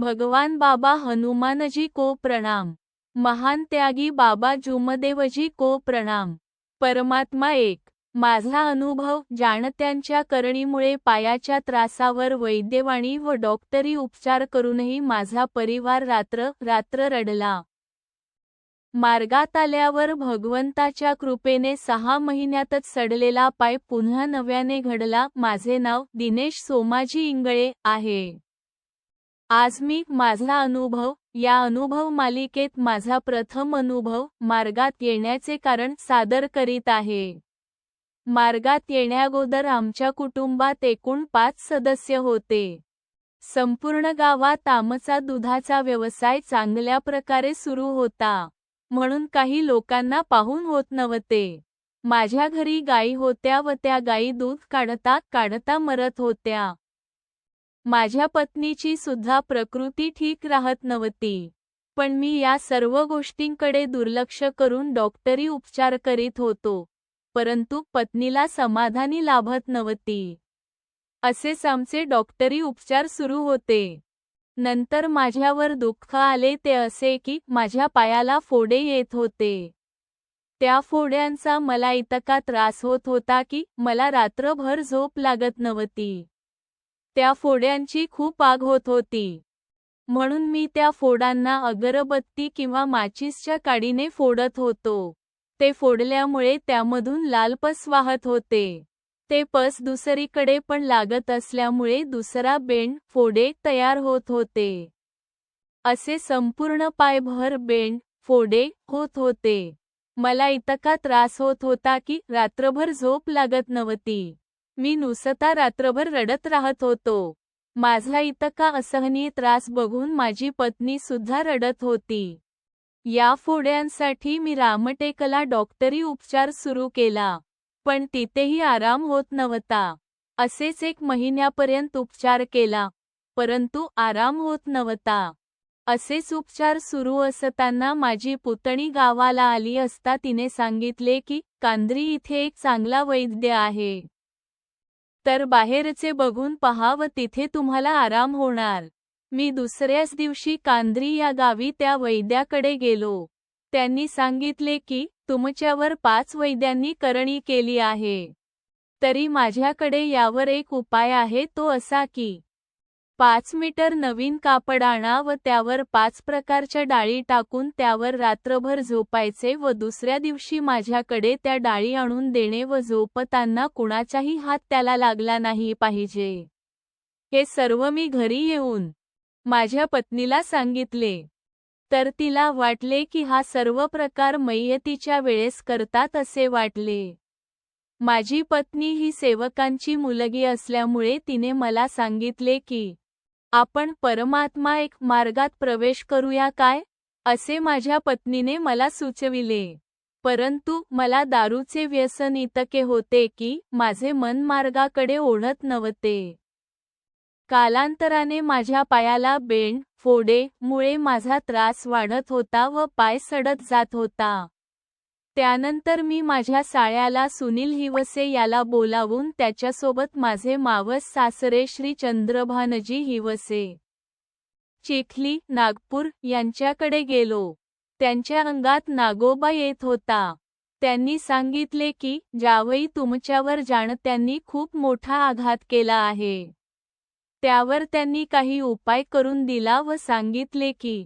भगवान बाबा हनुमानजी को प्रणाम. महान त्यागी बाबा जुमदेवजी को प्रणाम. परमात्मा एक. माझा अनुभव जाणत्यांच्या करणीमुळे पायाच्या त्रासावर वैद्यवाणी व डॉक्टरी उपचार करूनही माझा परिवार रात्र रात्र रडला. मार्गात आल्यावर भगवंताच्या कृपेने सहा महिन्यातच सडलेला पाय पुन्हा नव्याने घडला. माझे नाव दिनेश सोमाजी इंगळे आहे. आज मी माझा अनुभव या अनुभव मालिकेत माझा प्रथम अनुभव मार्गात येण्याचे कारण सादर करीत आहे. मार्गात येण्याअगोदर आमच्या कुटुंबात एकूण पाच सदस्य होते. संपूर्ण गावात आमचा दुधाचा व्यवसाय चांगल्या प्रकारे सुरू होता. म्हणून काही लोकांना पाहून होत नव्हते. माझ्या घरी गायी होत्या व त्या गायी दूध काढता काढता मरत होत्या. माझ्या पत्नीची सुद्धा प्रकृती ठीक राहत नव्हती. पण मी या सर्व गोष्टींकडे दुर्लक्ष करून डॉक्टरी उपचार करीत होतो. परंतु पत्नीला समाधानी लाभत नव्हती. असेच आमचे डॉक्टरी उपचार सुरू होते. नंतर माझ्यावर दुःख आले ते असे की माझ्या पायाला फोडे येत होते. त्या फोड्यांचा मला इतका त्रास होत होता की मला रात्रभर झोप लागत नव्हती. त्या फोड्यांची खूप आग होत होती. म्हणून मी त्या फोडांना अगरबत्ती किंवा माचीसच्या काडीने फोडत होतो. ते फोडल्यामुळे त्यामधून लाल पस वाहत होते. ते पस दुसरीकडे पण लागत असल्यामुळे दुसरा बेंड फोडे तयार होत होते. असे संपूर्ण पायभर बेंड फोडे होत होते. मला इतका त्रास होत होता की रात्रभर झोप लागत नव्हती. मी नुसता रात्रभर रडत राहत होतो. माझा इतका असहनीय त्रास बघून माझी पत्नी सुद्धा रडत होती. या फोड्यांसाठी मी रामटेकला डॉक्टरी उपचार सुरू केला पण तिथेही आराम होत नव्हता. असेच एक महिन्यापर्यंत उपचार केला परंतु आराम होत नव्हता. असेच उपचार सुरू असताना माझी पुतणी गावाला आली असता तिने सांगितले की कांद्री इथे एक चांगला वैद्य आहे. तर बाहेरचे बघून पहा व तिथे तुम्हाला आराम होणार. मी दुसऱ्याच दिवशी कांद्री या गावी त्या वैद्याकडे गेलो. त्यांनी सांगितले की तुमच्यावर पाच वैद्यांनी करणी केली आहे. तरी माझ्याकडे यावर एक उपाय आहे तो असा की पाच मीटर नवीन कापड आणा व त्यावर पाच प्रकारच्या डाळी टाकून त्यावर रात्रभर झोपायचे व दुसऱ्या दिवशी माझ्याकडे त्या डाळी आणून देणे व झोपताना कुणाचाही हात त्याला लागला नाही पाहिजे. हे सर्व मी घरी येऊन माझ्या पत्नीला सांगितले. तर तिला वाटले की हा सर्व प्रकार मैयतीच्या वेळेस करतात असे वाटले. माझी पत्नी ही सेवकांची मुलगी असल्यामुळे तिने मला सांगितले की आपण परमात्मा एक मार्गात प्रवेश करूया काय? असे माझ्या पत्नीने मला सुचविले. परंतु मला दारूचे व्यसन इतके होते की माझे मन मार्गाकडे ओढत नव्हते. कालांतराने माझ्या पायाला बेंड फोडे मुळे माझा त्रास वाढत होता व पाय सडत जात होता. त्यानंतर मी माझ्या साळ्याला सुनील हिवसे याला बोलावून त्याच्यासोबत माझे मावस सासरे श्री चंद्रभानजी हिवसे चिखली नागपूर यांच्याकडे गेलो. त्यांच्या अंगात नागोबा येत होता. त्यांनी सांगितले की ज्यावेळी तुमच्यावर जाणत्यांनी खूप मोठा आघात केला आहे. त्यावर त्यांनी काही उपाय करून दिला व सांगितले की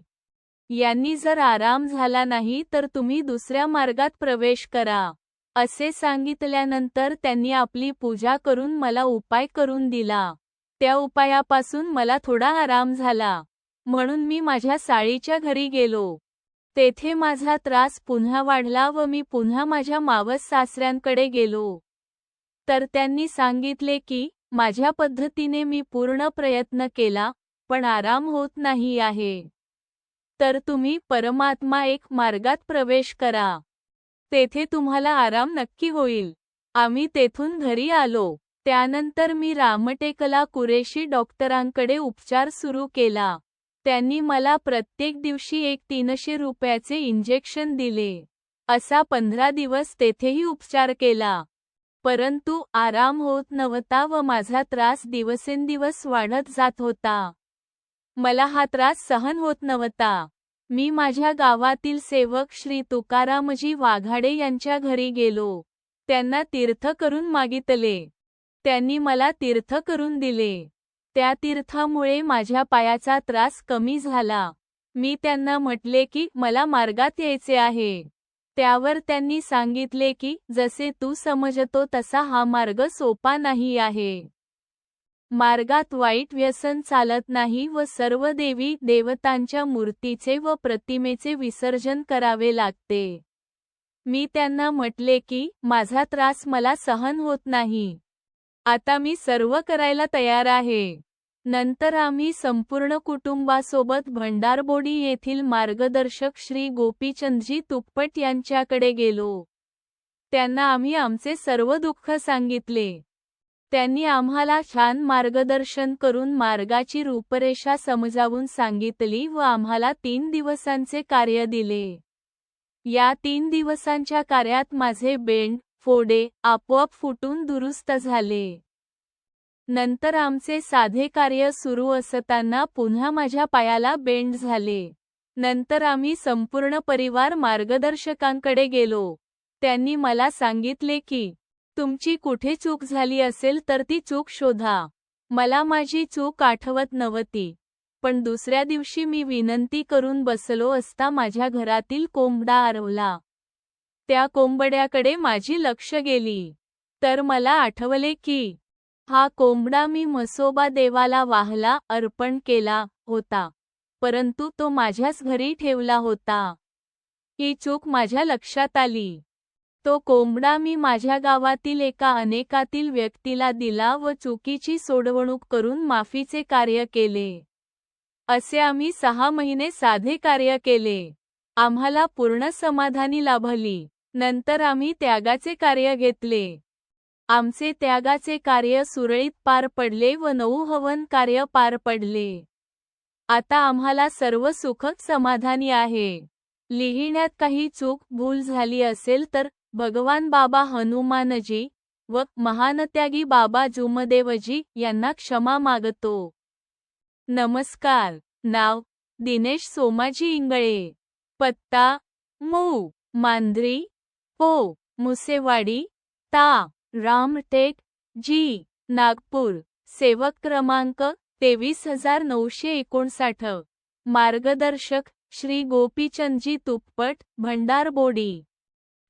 यांनी जर आराम झाला नाही तर तुम्ही दुसऱ्या मार्गात प्रवेश करा. असे सांगितल्यानंतर त्यांनी आपली पूजा करून मला उपाय करून दिला. त्या उपायापासून मला थोडा आराम झाला. म्हणून मी माझ्या साळीच्या घरी गेलो. तेथे माझा त्रास पुन्हा वाढला व मी पुन्हा माझ्या मावस सासऱ्यांकडे गेलो. तर त्यांनी सांगितले की माझ्या पद्धतीने मी पूर्ण प्रयत्न केला पण आराम होत नाही आहे. तर तुम्ही परमात्मा एक मार्गात प्रवेश करा. तेथे तुम्हाला आराम नक्की होईल. आम्ही तेथून घरी आलो. त्यानंतर मी रामटेकला कुरेशी डॉक्टरांकडे उपचार सुरू केला. त्यांनी मला प्रत्येक दिवशी एक तीनशे रुपयाचे इंजेक्शन दिले. असा पंधरा दिवस तेथेही उपचार केला. परंतु आराम होत नव्हता व माझा त्रास दिवसेंदिवस वाढत जात होता. मला हा त्रास सहन होत नव्हता. मी माझ्या गावातील सेवक श्री तुकारामजी वाघाडे यांच्या घरी गेलो. त्यांना तीर्थ करून मागितले. त्यांनी मला तीर्थ करून दिले. त्या तीर्थामुळे माझ्या पायाचा त्रास कमी झाला. मी त्यांना म्हटले की मला मार्गात यायचे आहे. त्यावर त्यांनी सांगितले की जसे तू समजतो तसा हा मार्ग सोपा नाही आहे. मार्गात वाईट व्यसन चालत नाही व सर्व देवी देवतांच्या मूर्तीचे व प्रतिमेचे विसर्जन करावे लागते. मी त्यांना म्हटले की माझा त्रास मला सहन होत नाही. आता मी सर्व करायला तयार आहे. नंतर आम्ही संपूर्ण कुटुंबासोबत भंडारबोडी येथील मार्गदर्शक श्री गोपीचंदजी तुप्पट यांच्याकडे गेलो. त्यांना आम्ही आमचे सर्व दुःख सांगितले. त्यांनी आम्हाला छान मार्गदर्शन करून मार्गाची रूपरेषा समजावून सांगितली व आम्हाला तीन दिवसांचे कार्य दिले. या तीन दिवसांच्या कार्यात माझे बेंड फोडे आपोआप फुटून दुरुस्त झाले. नंतर आमचे साधे कार्य सुरू असताना पुन्हा माझ्या पायाला बेंड झाले. नंतर आम्ही संपूर्ण परिवार मार्गदर्शकांकडे गेलो. त्यांनी मला सांगितले की तुमची कुठे चूक झाली असेल तर ती चूक शोधा. मला माझी चूक आठवत नव्हती. पण दुसऱ्या दिवशी मी विनंती करून बसलो असता माझ्या घरातील कोंबडा आरवला. त्या कोंबड्याकडे माझी लक्ष गेली. तर मला आठवले की हा कोंबडा मी म्हसोबा देवाला वाहला अर्पण केला होता. परंतु तो माझ्याच घरी ठेवला होता. ही चूक माझ्या लक्षात आली. तो कोंबडा मी माझ्या गावातील एका अनेकातील व्यक्तीला दिला व चुकीची सोडवणूक करून माफीचे कार्य केले. असे आम्ही सहा महिने साधे कार्य केले. आम्हाला पूर्ण समाधानी लाभली. नंतर आम्ही त्यागाचे कार्य घेतले. आमचे त्यागाचे कार्य सुरळीत पार पडले व नऊ हवन कार्य पार पडले. आता आम्हाला सर्व सुखद समाधानी आहे. लिहिण्यात काही चूक भूल झाली असेल तर भगवान बाबा हनुमानजी व महानत्यागी बाबा जुमदेवजी यांना क्षमा मागतो. नमस्कार. नाव दिनेश सोमाजी इंगळे. पत्ता मऊ मांद्री पो मुसेवाडी ता रामटेक जी नागपूर. सेवक क्रमांक तेवीस हजार नऊशे एकोणसाठ. मार्गदर्शक श्री गोपीचंदजी तुप्पट भंडारबोडी.